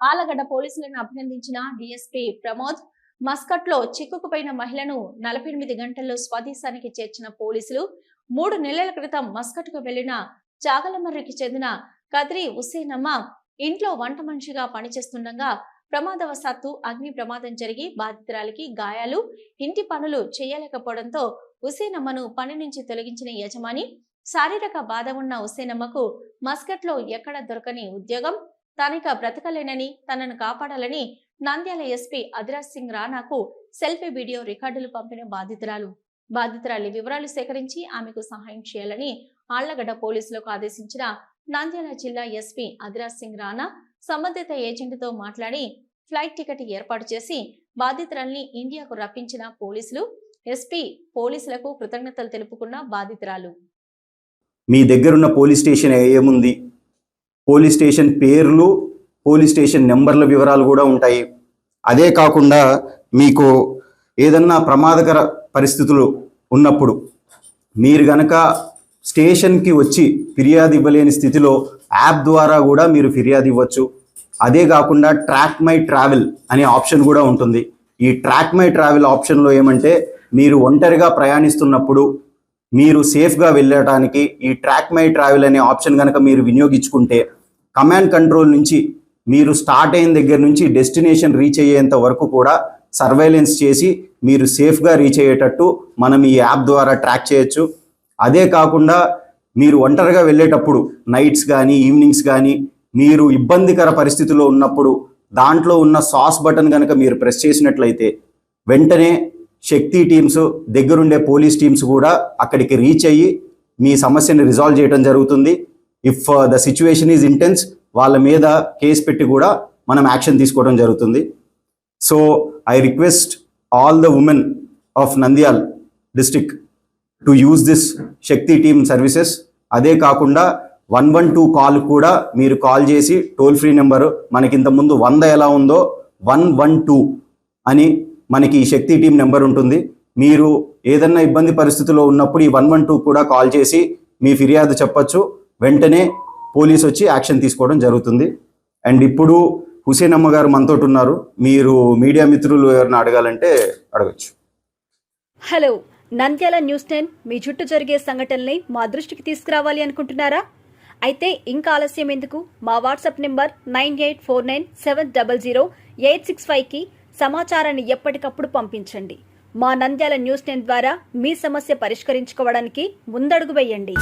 ఆలగడ్డ పోలీసులను అభినందించిన డీఎస్పీ ప్రమోద్ మస్కట్లో చిక్కుకుపోయిన మహిళను నలభై ఎనిమిది గంటల్లో స్వదేశానికి చేర్చిన పోలీసులు మూడు నెలల క్రితం మస్కట్కు వెళ్ళిన చాగలమర్రికి చెందిన కద్రి హుసేనమ్మ ఇంట్లో వంట మనిషిగా పనిచేస్తుండగా ప్రమాదవశాత్తు అగ్ని ప్రమాదం జరిగి బాధితురాలికి గాయాలు ఇంటి పనులు చేయలేకపోవడంతో హుసేనమ్మను పని నుంచి తొలగించిన యజమాని శారీరక బాధ ఉన్న హుసేనమ్మకు మస్కట్లో ఎక్కడ దొరకని ఉద్యోగం తనక బ్రతకలేనని తనను కాపాడాలని నంద్యాల ఎస్పీ అదిరాజ్ సింగ్ రాణాకు సెల్ఫీ వీడియో రికార్డులు పంపిన బాధితురాలు. బాధితురాలి వివరాలు సేకరించి ఆమెకు సహాయం చేయాలని ఆళ్ళగడ్డ పోలీసులకు ఆదేశించిన నంద్యాల జిల్లా ఎస్పీ అదిరాజ్ సింగ్ రాణా సంబంధిత ఏజెంట్తో మాట్లాడి ఫ్లైట్ టికెట్ ఏర్పాటు చేసి బాధితురాల్ని ఇండియాకు రప్పించిన పోలీసులు ఎస్పీ పోలీసులకు కృతజ్ఞతలు తెలుపుకున్న బాధితురాలు. మీ దగ్గరున్న పోలీస్ స్టేషన్ ఏముంది? పోలీస్ స్టేషన్ పేర్లు పోలీస్ స్టేషన్ నెంబర్ల వివరాలు కూడా ఉంటాయి. అదే కాకుండా మీకు ఏదన్నా ప్రమాదకర పరిస్థితులు ఉన్నప్పుడు మీరు గనక స్టేషన్కి వచ్చి ఫిర్యాదు ఇవ్వలేని స్థితిలో యాప్ ద్వారా కూడా మీరు ఫిర్యాదు ఇవ్వచ్చు. అదే కాకుండా ట్రాక్ మై ట్రావెల్ అనే ఆప్షన్ కూడా ఉంటుంది. ఈ ట్రాక్ మై ట్రావెల్ ఆప్షన్లో ఏమంటే మీరు ఒంటరిగా ప్రయాణిస్తున్నప్పుడు మీరు సేఫ్గా వెళ్ళడానికి ఈ ట్రాక్ మై ట్రావెల్ అనే ఆప్షన్ కనుక మీరు వినియోగించుకుంటే కమాండ్ కంట్రోల్ నుంచి మీరు స్టార్ట్ అయిన దగ్గర నుంచి డెస్టినేషన్ రీచ్ అయ్యేంత వరకు కూడా సర్వైలెన్స్ చేసి మీరు సేఫ్గా రీచ్ అయ్యేటట్టు మనం ఈ యాప్ ద్వారా ట్రాక్ చేయొచ్చు. అదే కాకుండా మీరు ఒంటరిగా వెళ్ళేటప్పుడు నైట్స్ కానీ ఈవినింగ్స్ కానీ మీరు ఇబ్బందికర పరిస్థితిలో ఉన్నప్పుడు దాంట్లో ఉన్న సాస్ బటన్ కనుక మీరు ప్రెస్ చేసినట్లయితే వెంటనే శక్తి టీమ్స్ దగ్గరుండే పోలీస్ టీమ్స్ కూడా అక్కడికి రీచ్ అయ్యి మీ సమస్యని రిజాల్వ్ చేయడం జరుగుతుంది. If the situation is intense వాళ్ళ మీద కేసు పెట్టి కూడా మనం యాక్షన్ తీసుకోవడం జరుగుతుంది. So I request all the women of Nandyal district to use this Shakti team services అదే కాకుండా వన్ వన్ టూ కాల్ కూడా మీరు కాల్ చేసి టోల్ ఫ్రీ నెంబరు మనకి ఇంతకుముందు వంద ఎలా ఉందో వన్ వన్ టూ అని మనకి ఈ శక్తి టీం నెంబర్ ఉంటుంది. మీరు ఏదన్నా ఇబ్బంది పరిస్థితిలో ఉన్నప్పుడు ఈ వన్ వన్ టూ కూడా కాల్ చేసి మీ ఫిర్యాదు చెప్పచ్చు. వెంటనే పోలీస్ వచ్చి యాక్షన్ తీసుకోవడం జరుగుతుంది. అండ్ ఇప్పుడు హుసేన్ అమ్మగారు మనతో ఉన్నారు. మీరు మీడియా మిత్రులు ఎవరిని అడగాలంటే అడగచ్చు. హలో నంద్యాల న్యూస్ టెన్ మీ చుట్టూ జరిగే సంఘటనల్ని మా దృష్టికి తీసుకురావాలి అనుకుంటున్నారా? అయితే ఇంకా ఆలస్యం ఎందుకు? మా WhatsApp number nine eight four nine seven double zero eight six ఫైవ్కి సమాచారాన్ని ఎప్పటికప్పుడు పంపించండి. మా నంద్యాల న్యూస్ టెన్ ద్వారా మీ సమస్య పరిష్కరించుకోవడానికి ముందడుగు వేయండి.